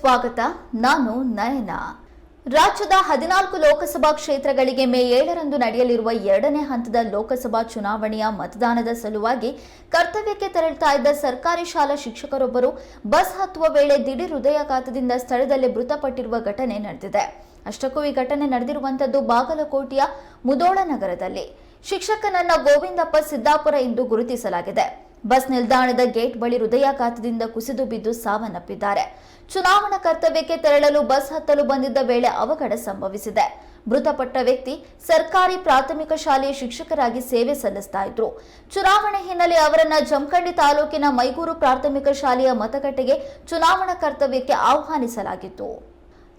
ಸ್ವಾಗತ. ನಾನು ನಯನ. ರಾಜ್ಯದ ಹದಿನಾಲ್ಕು ಲೋಕಸಭಾ ಕ್ಷೇತ್ರಗಳಿಗೆ ಮೇ ಏಳರಂದು ನಡೆಯಲಿರುವ ಎರಡನೇ ಹಂತದ ಲೋಕಸಭಾ ಚುನಾವಣೆಯ ಮತದಾನದ ಸಲುವಾಗಿ ಕರ್ತವ್ಯಕ್ಕೆ ತೆರಳುತ್ತಾ ಇದ್ದ ಸರ್ಕಾರಿ ಶಾಲಾ ಶಿಕ್ಷಕರೊಬ್ಬರು ಬಸ್ ಹತ್ತುವ ವೇಳೆ ದಿಢೀರ್ ಹೃದಯಾಘಾತದಿಂದ ಸ್ಥಳದಲ್ಲೇ ಮೃತಪಟ್ಟಿರುವ ಘಟನೆ ನಡೆದಿದೆ. ಅಷ್ಟಕ್ಕೂ ಈ ಘಟನೆ ನಡೆದಿರುವಂತದ್ದು ಬಾಗಲಕೋಟೆಯ ಮುದೋಳ ನಗರದಲ್ಲಿ. ಶಿಕ್ಷಕನನ್ನ ಗೋವಿಂದಪ್ಪ ಸಿದ್ದಾಪುರ ಎಂದು ಗುರುತಿಸಲಾಗಿದೆ. ಬಸ್ ನಿಲ್ದಾಣದ ಗೇಟ್ ಬಳಿ ಹೃದಯಾಘಾತದಿಂದ ಕುಸಿದು ಬಿದ್ದು ಸಾವನ್ನಪ್ಪಿದ್ದಾರೆ. ಚುನಾವಣಾ ಕರ್ತವ್ಯಕ್ಕೆ ತೆರಳಲು ಬಸ್ ಹತ್ತಲು ಬಂದಿದ್ದ ವೇಳೆ ಅವಘಡ ಸಂಭವಿಸಿದೆ. ಮೃತಪಟ್ಟ ವ್ಯಕ್ತಿ ಸರ್ಕಾರಿ ಪ್ರಾಥಮಿಕ ಶಾಲೆಯ ಶಿಕ್ಷಕರಾಗಿ ಸೇವೆ ಸಲ್ಲಿಸ್ತಾ ಇದ್ರು. ಚುನಾವಣೆ ಹಿನ್ನೆಲೆ ಅವರನ್ನ ಜಮಖಂಡಿ ತಾಲೂಕಿನ ಮೈಗೂರು ಪ್ರಾಥಮಿಕ ಶಾಲೆಯ ಮತಗಟ್ಟೆಗೆ ಚುನಾವಣಾ ಕರ್ತವ್ಯಕ್ಕೆ ಆಹ್ವಾನಿಸಲಾಗಿತ್ತು.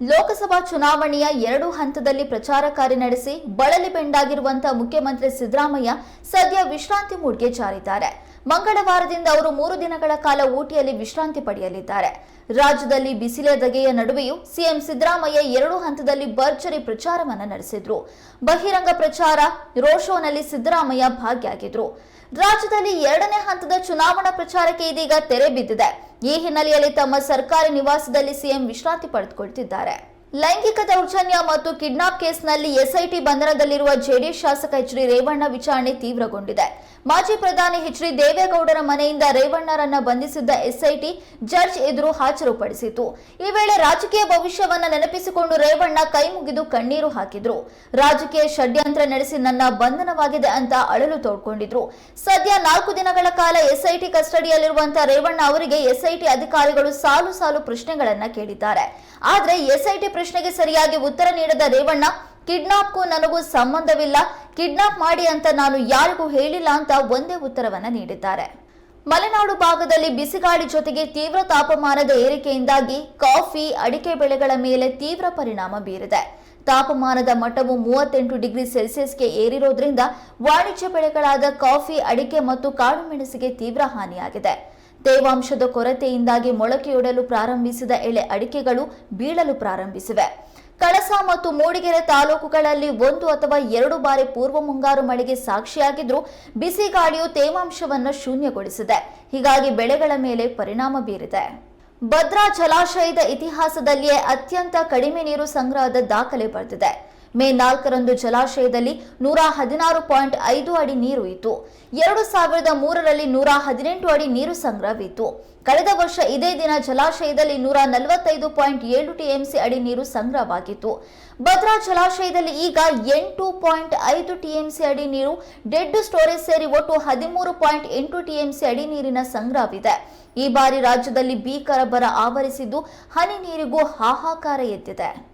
ಲೋಕಸಭಾ ಚುನಾವಣೆಯ ಎರಡು ಹಂತದಲ್ಲಿ ಪ್ರಚಾರ ಕಾರ್ಯ ನಡೆಸಿ ಬಳಲಿ ಬೆಂಡಾಗಿರುವಂತಹ ಮುಖ್ಯಮಂತ್ರಿ ಸಿದ್ದರಾಮಯ್ಯ ಸದ್ಯ ವಿಶ್ರಾಂತಿ ಮೂಡ್ಗೆ ಜಾರಿದ್ದಾರೆ. ಮಂಗಳವಾರದಿಂದ ಅವರು ಮೂರು ದಿನಗಳ ಕಾಲ ಊಟಿಯಲ್ಲಿ ವಿಶ್ರಾಂತಿ ಪಡೆಯಲಿದ್ದಾರೆ. ರಾಜ್ಯದಲ್ಲಿ ಬಿಸಿಲ ದಗೆಯ ನಡುವೆಯೂ ಸಿಎಂ ಸಿದ್ದರಾಮಯ್ಯ ಎರಡು ಹಂತದಲ್ಲಿ ಭರ್ಜರಿ ಪ್ರಚಾರವನ್ನು ನಡೆಸಿದ್ರು. ಬಹಿರಂಗ ಪ್ರಚಾರ, ರೋಡ್ ಶೋನಲ್ಲಿ ಸಿದ್ದರಾಮಯ್ಯ ಭಾಗಿಯಾಗಿದ್ರು. ರಾಜ್ಯದಲ್ಲಿ ಎರಡನೇ ಹಂತದ ಚುನಾವಣಾ ಪ್ರಚಾರಕ್ಕೆ ಇದೀಗ ತೆರೆ ಬಿದ್ದಿದೆ. ಈ ಹಿನ್ನೆಲೆಯಲ್ಲಿ ತಮ್ಮ ಸರ್ಕಾರಿ ನಿವಾಸದಲ್ಲಿ ಸಿಎಂ ವಿಶ್ರಾಂತಿ ಪಡೆದುಕೊಳ್ತಿದ್ದಾರೆ. ಲೈಂಗಿಕ ದೌರ್ಜನ್ಯ ಮತ್ತು ಕಿಡ್ನಾಪ್ ಕೇಸ್ನಲ್ಲಿ ಎಸ್ಐಟಿ ಬಂಧನದಲ್ಲಿರುವ ಜೆಡಿಎಸ್ ಶಾಸಕ ಎಚ್ ಡಿ ರೇವಣ್ಣ ವಿಚಾರಣೆ ತೀವ್ರಗೊಂಡಿದೆ. ಮಾಜಿ ಪ್ರಧಾನಿ ಎಚ್ ಡಿ ದೇವೇಗೌಡರ ಮನೆಯಿಂದ ರೇವಣ್ಣರನ್ನ ಬಂಧಿಸಿದ್ದ ಎಸ್ಐಟಿ ಜಡ್ಜ್ ಎದುರು ಹಾಜರುಪಡಿಸಿತು ಈ ವೇಳೆ ರಾಜಕೀಯ ಭವಿಷ್ಯವನ್ನ ನೆನಪಿಸಿಕೊಂಡು ರೇವಣ್ಣ ಕೈ ಮುಗಿದು ಕಣ್ಣೀರು ಹಾಕಿದ್ರು. ರಾಜಕೀಯ ಷಡ್ಯಂತ್ರ ನಡೆಸಿ ನನ್ನ ಬಂಧನವಾಗಿದೆ ಅಂತ ಅಳಲು ತೋಡ್ಕೊಂಡಿದ್ರು. ಸದ್ಯ ನಾಲ್ಕು ದಿನಗಳ ಕಾಲ ಎಸ್ಐಟಿ ಕಸ್ಟಡಿಯಲ್ಲಿರುವಂತಹ ರೇವಣ್ಣ ಅವರಿಗೆ ಎಸ್ಐಟಿ ಅಧಿಕಾರಿಗಳು ಸಾಲು ಸಾಲು ಪ್ರಶ್ನೆಗಳನ್ನ ಕೇಳಿದ್ದಾರೆ. ಆದರೆ ಎಸ್ಐಟಿ ಪ್ರಶ್ನೆಗೆ ಸರಿಯಾಗಿ ಉತ್ತರ ನೀಡದ ರೇವಣ್ಣ, ಕಿಡ್ನಾಪ್ಗೂ ನನಗೂ ಸಂಬಂಧವಿಲ್ಲ. ಕಿಡ್ನಾಪ್ ಮಾಡಿ ಅಂತ ನಾನು ಯಾರಿಗೂ ಹೇಳಿಲ್ಲ ಅಂತ ಒಂದೇ ಉತ್ತರವನ್ನ ನೀಡಿದ್ದಾರೆ. ಮಲೆನಾಡು ಭಾಗದಲ್ಲಿ ಬಿಸಿಗಾಳಿ ಜೊತೆಗೆ ತೀವ್ರ ತಾಪಮಾನದ ಏರಿಕೆಯಿಂದಾಗಿ ಕಾಫಿ, ಅಡಿಕೆ ಬೆಳೆಗಳ ಮೇಲೆ ತೀವ್ರ ಪರಿಣಾಮ ಬೀರಿದೆ. ತಾಪಮಾನದ ಮಟ್ಟವು ಮೂವತ್ತೆಂಟು ಡಿಗ್ರಿ ಸೆಲ್ಸಿಯಸ್ಗೆ ಏರಿರೋದ್ರಿಂದ ವಾಣಿಜ್ಯ ಬೆಳೆಗಳಾದ ಕಾಫಿ, ಅಡಿಕೆ ಮತ್ತು ಕಾಳುಮೆಣಸಿಗೆ ತೀವ್ರ ಹಾನಿಯಾಗಿದೆ. ತೇವಾಂಶದ ಕೊರತೆಯಿಂದಾಗಿ ಮೊಳಕೆಯೊಡಲು ಪ್ರಾರಂಭಿಸಿದ ಎಳೆ ಅಡಿಕೆಗಳು ಬೀಳಲು ಪ್ರಾರಂಭಿಸಿವೆ. ಕಳಸ ಮತ್ತು ಮೂಡಿಗೆರೆ ತಾಲೂಕುಗಳಲ್ಲಿ ಒಂದು ಅಥವಾ ಎರಡು ಬಾರಿ ಪೂರ್ವ ಮುಂಗಾರು ಮಳೆಗೆ ಸಾಕ್ಷಿಯಾಗಿದ್ರೂ ಬಿಸಿ ಗಾಳಿಯು ತೇವಾಂಶವನ್ನು ಶೂನ್ಯಗೊಳಿಸಿದೆ. ಹೀಗಾಗಿ ಬೆಳೆಗಳ ಮೇಲೆ ಪರಿಣಾಮ ಬೀರಿದೆ. ಭದ್ರಾ ಜಲಾಶಯದ ಇತಿಹಾಸದಲ್ಲಿಯೇ ಅತ್ಯಂತ ಕಡಿಮೆ ನೀರು ಸಂಗ್ರಹದ ದಾಖಲೆ ಬರೆದಿದೆ. ಮೇ ನಾಲ್ಕರಂದು ಜಲಾಶಯದಲ್ಲಿ ನೂರ ಹದಿನಾರು ಪಾಯಿಂಟ್ ಐದು ಅಡಿ ನೀರು ಇತ್ತು. ಎರಡು ಸಾವಿರದ ಮೂರರಲ್ಲಿ ನೂರ ಹದಿನೆಂಟು ಅಡಿ ನೀರು ಸಂಗ್ರಹವಿತ್ತು. ಕಳೆದ ವರ್ಷ ಇದೇ ದಿನ ಜಲಾಶಯದಲ್ಲಿ ನೂರ ನಲವತ್ತೈದು ಪಾಯಿಂಟ್ ಏಳು ಟಿಎಂಸಿ ಅಡಿ ನೀರು ಸಂಗ್ರಹವಾಗಿತ್ತು. ಭದ್ರಾ ಜಲಾಶಯದಲ್ಲಿ ಈಗ ಎಂಟು ಪಾಯಿಂಟ್ ಐದು ಟಿಎಂಸಿ ಅಡಿ ನೀರು, ಡೆಡ್ ಸ್ಟೋರೇಜ್ ಸೇರಿ ಒಟ್ಟು ಹದಿಮೂರು ಪಾಯಿಂಟ್ ಎಂಟು ಟಿಎಂಸಿ ಅಡಿ ನೀರಿನ ಸಂಗ್ರಹವಿದೆ. ಈ ಬಾರಿ ರಾಜ್ಯದಲ್ಲಿ ಭೀಕರ ಬರ ಆವರಿಸಿದ್ದು ಹನಿ ನೀರಿಗೂ ಹಾಹಾಕಾರ ಎದ್ದಿದೆ.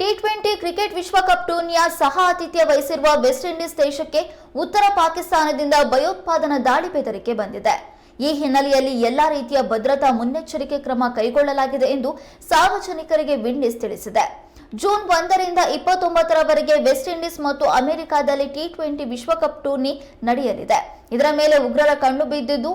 ಟಿ ಟ್ವೆಂಟಿ ಕ್ರಿಕೆಟ್ ವಿಶ್ವಕಪ್ ಟೂರ್ನಿಯ ಸಹ ಆತಿಥ್ಯ ವಹಿಸಿರುವ ವೆಸ್ಟ್ ಇಂಡೀಸ್ ದೇಶಕ್ಕೆ ಉತ್ತರ ಪಾಕಿಸ್ತಾನದಿಂದ ಭಯೋತ್ಪಾದನಾ ದಾಳಿ ಬೆದರಿಕೆ ಬಂದಿದೆ. ಈ ಹಿನ್ನೆಲೆಯಲ್ಲಿ ಎಲ್ಲಾ ರೀತಿಯ ಭದ್ರತಾ ಮುನ್ನೆಚ್ಚರಿಕೆ ಕ್ರಮ ಕೈಗೊಳ್ಳಲಾಗಿದೆ ಎಂದು ಸಾರ್ವಜನಿಕರಿಗೆ ವಿಂಡೀಸ್ ತಿಳಿಸಿದೆ. ಜೂನ್ ಒಂದರಿಂದ ಇಪ್ಪತ್ತೊಂಬತ್ತರವರೆಗೆ ವೆಸ್ಟ್ ಇಂಡೀಸ್ ಮತ್ತು ಅಮೆರಿಕಾದಲ್ಲಿ ಟಿ ಟ್ವೆಂಟಿ ವಿಶ್ವಕಪ್ ಟೂರ್ನಿ ನಡೆಯಲಿದೆ. ಇದರ ಮೇಲೆ ಉಗ್ರರ ಕಣ್ಣು ಬಿದ್ದಿದ್ದು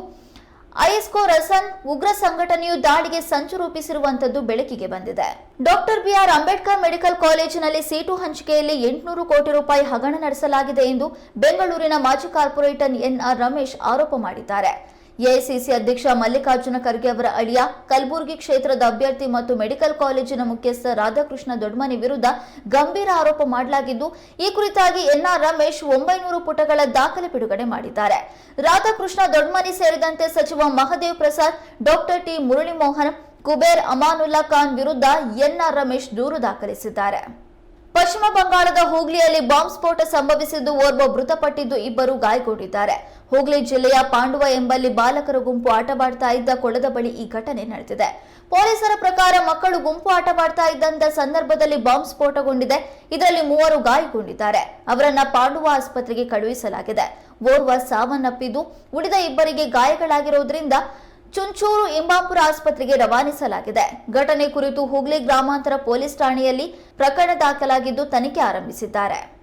ಐಎಸ್ಕೋ ರಸನ್ ಉಗ್ರ ಸಂಘಟನೆಯು ದಾಳಿಗೆ ಸಂಚು ರೂಪಿಸಿರುವಂತದ್ದು ಬೆಳಕಿಗೆ ಬಂದಿದೆ. Doctor B R Ambedkar medical ಕಾಲೇಜಿನಲ್ಲಿ ಸೀಟು ಹಂಚಿಕೆಯಲ್ಲಿ ಎಂಟುನೂರು ಕೋಟಿ ರೂಪಾಯಿ ಹಗರಣ ನಡೆಸಲಾಗಿದೆ ಎಂದು ಬೆಂಗಳೂರಿನ ಮಾಜಿ ಕಾರ್ಪೊರೇಟರ್ ಎನ್ಆರ್ ರಮೇಶ್ ಆರೋಪ ಮಾಡಿದ್ದಾರೆ. ಎಐಸಿಸಿ ಅಧ್ಯಕ್ಷ ಮಲ್ಲಿಕಾರ್ಜುನ ಖರ್ಗೆ ಅವರ ಅಳಿಯ ಕಲಬುರಗಿ ಕ್ಷೇತ್ರದ ಅಭ್ಯರ್ಥಿ ಮತ್ತು ಮೆಡಿಕಲ್ ಕಾಲೇಜಿನ ಮುಖ್ಯಸ್ಥ ರಾಧಾಕೃಷ್ಣ ದೊಡ್ಮನಿ ವಿರುದ್ಧ ಗಂಭೀರ ಆರೋಪ ಮಾಡಲಾಗಿದ್ದು, ಈ ಕುರಿತಾಗಿ ಎನ್ಆರ್ ರಮೇಶ್ ಒಂಬೈನೂರು ಪುಟಗಳ ದಾಖಲೆ ಬಿಡುಗಡೆ ಮಾಡಿದ್ದಾರೆ. ರಾಧಾಕೃಷ್ಣ ದೊಡ್ಮನಿ ಸೇರಿದಂತೆ ಸಚಿವ ಮಹದೇವ್ ಪ್ರಸಾದ್, ಡಾಕ್ಟರ್ ಟಿ ಮುರಳಿ ಮೋಹನ್ ಕುಬೇರ್ ಅಮಾನುಲ್ಲಾ ಖಾನ್ ವಿರುದ್ಧ ಎನ್ಆರ್ ರಮೇಶ್ ದೂರು ದಾಖಲಿಸಿದ್ದಾರೆ. ಪಶ್ಚಿಮ ಬಂಗಾಳದ ಹೂಗ್ಲಿಯಲ್ಲಿ ಬಾಂಬ್ ಸ್ಫೋಟ ಸಂಭವಿಸಿದ್ದು ಓರ್ವ ಮೃತಪಟ್ಟಿದ್ದು ಇಬ್ಬರು ಗಾಯಗೊಂಡಿದ್ದಾರೆ. ಹೂಗ್ಲಿ ಜಿಲ್ಲೆಯ ಪಾಂಡುವ ಎಂಬಲ್ಲಿ ಬಾಲಕರ ಗುಂಪು ಆಟವಾಡ್ತಾ ಇದ್ದ ಕೊಳದ ಬಳಿ ಈ ಘಟನೆ ನಡೆದಿದೆ. ಪೊಲೀಸರ ಪ್ರಕಾರ ಮಕ್ಕಳು ಗುಂಪು ಆಟವಾಡ್ತಾ ಇದ್ದಂತ ಸಂದರ್ಭದಲ್ಲಿ ಬಾಂಬ್ ಸ್ಫೋಟಗೊಂಡಿದೆ. ಇದರಲ್ಲಿ ಮೂವರು ಗಾಯಗೊಂಡಿದ್ದಾರೆ. ಅವರನ್ನ ಪಾಂಡುವ ಆಸ್ಪತ್ರೆಗೆ ಕಳುಹಿಸಲಾಗಿದೆ. ಓರ್ವ ಸಾವನ್ನಪ್ಪಿದ್ದು, ಉಳಿದ ಇಬ್ಬರಿಗೆ ಗಾಯಗಳಾಗಿರುವುದರಿಂದ ಚುಂಚೂರು ಇಂಬಾಪುರ ಆಸ್ಪತ್ರೆಗೆ ರವಾನಿಸಲಾಗಿದೆ. ಘಟನೆ ಕುರಿತು ಹುಗ್ಲಿ ಗ್ರಾಮಾಂತರ ಪೊಲೀಸ್ ಠಾಣೆಯಲ್ಲಿ ಪ್ರಕರಣ ದಾಖಲಾಗಿದ್ದು ತನಿಖೆ ಆರಂಭಿಸಿದ್ದಾರೆ.